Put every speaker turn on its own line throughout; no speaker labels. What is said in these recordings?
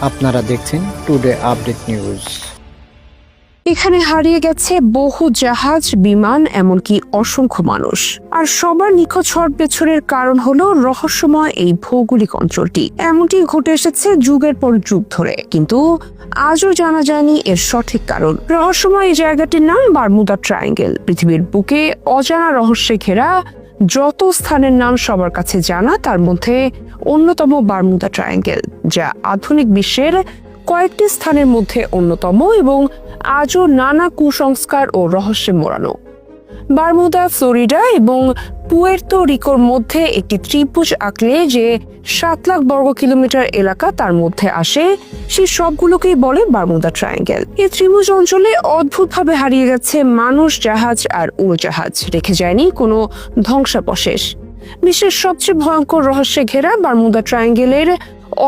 আপনারা দেখছেন today update news
এখানে হারিয়ে গেছে বহু জাহাজ, বিমান, এমনকি অসংখ্য মানুষ। আর সবার নিখোঁজ হওয়ার পেছনের কারণ হলো রহস্যময় এই ভৌগোলিক অঞ্চলটি। এমনটি ঘটে এসেছে যুগের পর যুগ ধরে। কিন্তু আজও জানা যায়নি এর সঠিক কারণ। রহস্যময় এই জায়গাটির নাম বারমুদা ট্রায়াঙ্গেল। পৃথিবীর বুকে অজানা রহস্যে ঘেরা যত স্থানের নাম সবার কাছে জানা, তার মধ্যে অন্যতম বারমুদা ট্রায়াঙ্গেল, যা আধুনিক বিশ্বের কয়েকটি স্থানের মধ্যে অন্যতম এবং আজও নানা কুসংস্কার ও রহস্যে মোড়ানো। বারমুদা, ফ্লোরিডা এবং পুয়ের্তো রিকোর মধ্যে একটি ত্রিভুজ আঁকলে যে সাত লাখ বর্গ কিলোমিটার এলাকা তার মধ্যে আসে সে সবগুলোকেই বলে বারমুদা ট্রায়াঙ্গেল। এই ত্রিভুজ অঞ্চলে অদ্ভুতভাবে হারিয়ে গেছে মানুষ, জাহাজ আর উড়োজাহাজ। রেখে যায়নি কোনো ধ্বংসাবশেষ। বিশ্বের সবচেয়ে ভয়ঙ্কর রহস্যে ঘেরা বারমুদা ট্রায়াঙ্গেলের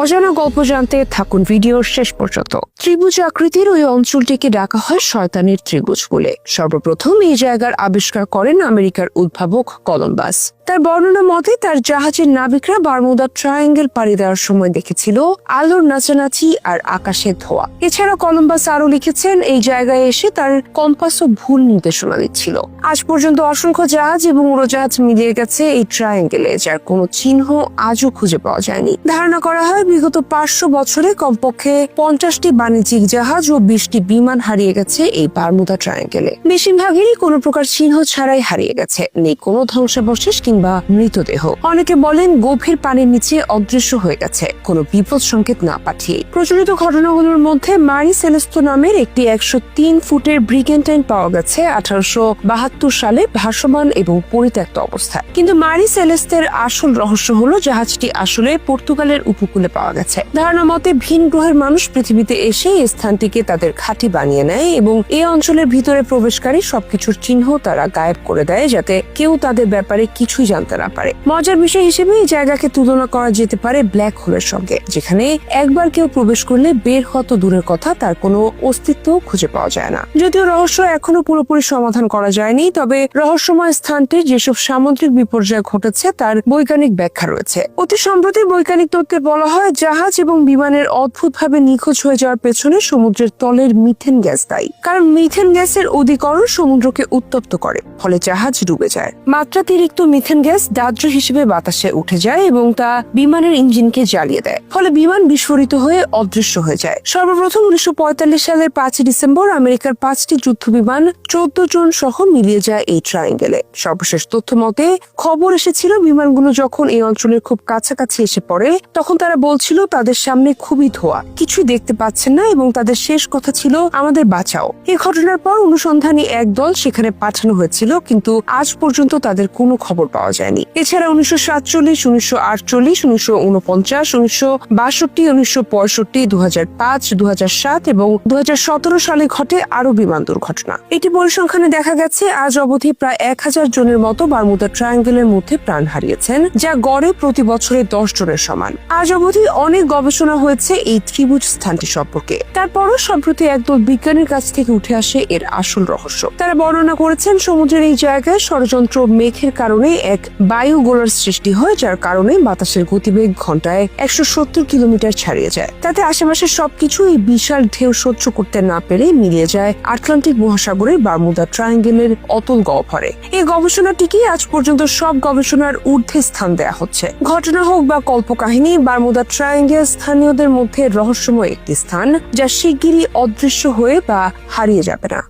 অজানা গল্প জানতে থাকুন ভিডিওর শেষ পর্যন্ত। ত্রিভুজ আকৃতির ওই অঞ্চলটিকে ডাকা হয় শয়তানের ত্রিভুজ বলে। সর্বপ্রথম এই জায়গার আবিষ্কার করেন আমেরিকার উদ্ভাবক কলম্বাস। তার বর্ণনা মতে তার জাহাজের নাবিকরা বারমুদা ট্রায়াঙ্গেল পাড়ি দেওয়ার সময় দেখেছিল আলোর নাচানাচি আর আকাশের ধোয়া। এছাড়া কলম্বাস আরও লিখেছেন, এই জায়গায় এসে তার কম্পাসও ভুল নির্দেশনা দিচ্ছিল। আজ পর্যন্ত অসংখ্য জাহাজ এবং উড়োজাহাজ মিলিয়ে গেছে এই ট্রায়াঙ্গেলে, যার কোনো চিহ্ন আজও খুঁজে পাওয়া যায়নি। ধারণা করা হয়, বিগত পাঁচশো বছরে কমপক্ষে পঞ্চাশটি বাণিজ্যিক জাহাজ ও বিশটি বিমান হারিয়ে গেছে এই বারমুদা ট্রায়াঙ্গেলে। বেশিরভাগই কোনো প্রকার চিহ্ন ছাড়াই হারিয়ে গেছে। নেই কোনো ধ্বংসাবশেষ কিংবা মৃতদেহ। অনেকে বলেন গভীর পানির নিচে অদৃশ্য হয়ে গেছে। কোনো বিপদ সংকেত না পাঠিয়ে প্রচলিত ঘটনাগুলোর মধ্যে মারি সেলেস্তো নামের একটি একশো তিন ফুটের ব্রিগেন্টাইন পাওয়া গেছে আঠারোশো বাহাত্তর সালে ভাসমান এবং পরিত্যক্ত অবস্থায়। কিন্তু মারি সেলেস্তের আসল রহস্য হলো জাহাজটি আসলে পর্তুগালের উপকূলে পাওয়া গেছে। ধারণা মতে ভিন গ্রহের মানুষ পৃথিবীতে এসে এই স্থানটিকে তাদের ঘাঁটি বানিয়ে নেয় এবং এই অঞ্চলের ভিতরে প্রবেশকারী সবকিছুর চিহ্ন তারা গায়েব করে দেয় যাতে কেউ তাদের ব্যাপারে কিছুই জানতে না পারে। মজার বিষয় হিসেবে এই জায়গাকে তুলনা করা যেতে পারে ব্ল্যাক হোলের সঙ্গে, যেখানে একবার কেউ প্রবেশ করলে বের হওয়া তো দূরের কথা, তার কোনো অস্তিত্ব খুঁজে পাওয়া যায় না। যদিও রহস্য এখনও পুরোপুরি সমাধান করা যায়নি, তবে রহস্যময় স্থানটির যেসব সামুদ্রিক বিপর্যয় ঘটেছে, তার বৈজ্ঞানিক ব্যাখ্যা রয়েছে। অতি সম্প্রতি বৈজ্ঞানিক তত্ত্বে বলা হয়, জাহাজ এবং বিমানের অদ্ভুতভাবে নিখোঁজ হয়ে যাওয়ার পেছনে সমুদ্রের তলের মিথেন গ্যাস দায়ী। কারণ মিথেন গ্যাসের অধিকরণ সমুদ্রকে উত্তপ্ত করে, ফলে জাহাজ ডুবে যায়। মাত্রাতিরিক্ত মিথেন গ্যাস দাহ্য হিসেবে বাতাসে উঠে যায় এবং তা বিমানের ইঞ্জিনকে জ্বালিয়ে দেয়। ফলে বিমান বিস্ফোরিত হয়ে অদৃশ্য হয়ে যায়। সর্বপ্রথম উনিশশো পঁয়তাল্লিশ সালের পাঁচই ডিসেম্বর আমেরিকার পাঁচটি যুদ্ধ বিমান চোদ্দ জন সহ মিলিয়ে যায় এই ট্রায়াঙ্গেলে সর্বশেষ তথ্য মতে, খবর এসেছিল বিমানগুলো যখন এই অঞ্চলের খুব কাছাকাছি এসে পড়ে, তখন তারা বলছিল তাদের সামনে খুবই ধোয়া। কিছুই দেখতে পাচ্ছেন না এবং তাদের শেষ কথা ছিল, আমাদের বাঁচাও। এই ঘটনার পর অনুসন্ধানী এক দল সেখানে পাঠানো হয়েছিল, কিন্তু আজ পর্যন্ত তাদের কোনো খবর পাওয়া যায়নি। এছাড়া উনিশশো সাতচল্লিশ, উনিশশো আটচল্লিশ, উনিশশো উনপঞ্চাশ উনিশশো বাষট্টি, উনিশশো পঁয়ষট্টি দু হাজার পাঁচ দু হাজার সাত এবং দু হাজার সতেরো সালে ঘটে আরও বিমান দুর্ঘটনা। এটি পরিসংখ্যানে দেখা গেছে, আজ অবধি প্রায় এক হাজার জনের মতো বারমুদা ট্রায়াঙ্গেলের মধ্যে প্রাণ হারিয়েছেন, যা গড়ে প্রতি বছরে দশ জনের সমান। আজ অবধি অনেক গবেষণা হয়েছে এই ত্রিভুজ স্থানটি সম্পর্কে। তারপরও সম্প্রতি একদল বিজ্ঞানীর কাছ থেকে উঠে আসে এর আসল রহস্য। তারা বর্ণনা করেছেন, সমুদ্রের এই জায়গায় ষড়যন্ত্র মেঘের কারণে এক বায়ু গোলার সৃষ্টি হয়, যার কারণে বাতাসের গতিবেগ ঘন্টায় একশো সত্তর কিলোমিটার ছাড়িয়ে যায়। তাতে আশেপাশের সবকিছু এই বিশাল ঢেউ সহ্য করতে না পেরে মিলিয়ে যায় আটলান্টিক মহাসাগরের বারমুদা ট্রায়াঙ্গেলের অতল গহ্বরে। এই গবেষণাটিকে আজ পর্যন্ত সব গবেষণার ঊর্ধ্বে স্থান দেয়া হচ্ছে। ঘটনা হোক বা কল্পকাহিনী বারমুদা ট্রায়াঙ্গেল স্থানীয়দের মধ্যে রহস্যময় একটি স্থান, যা শিগগিরই অদৃশ্য হয়ে বা হারিয়ে যাবে না।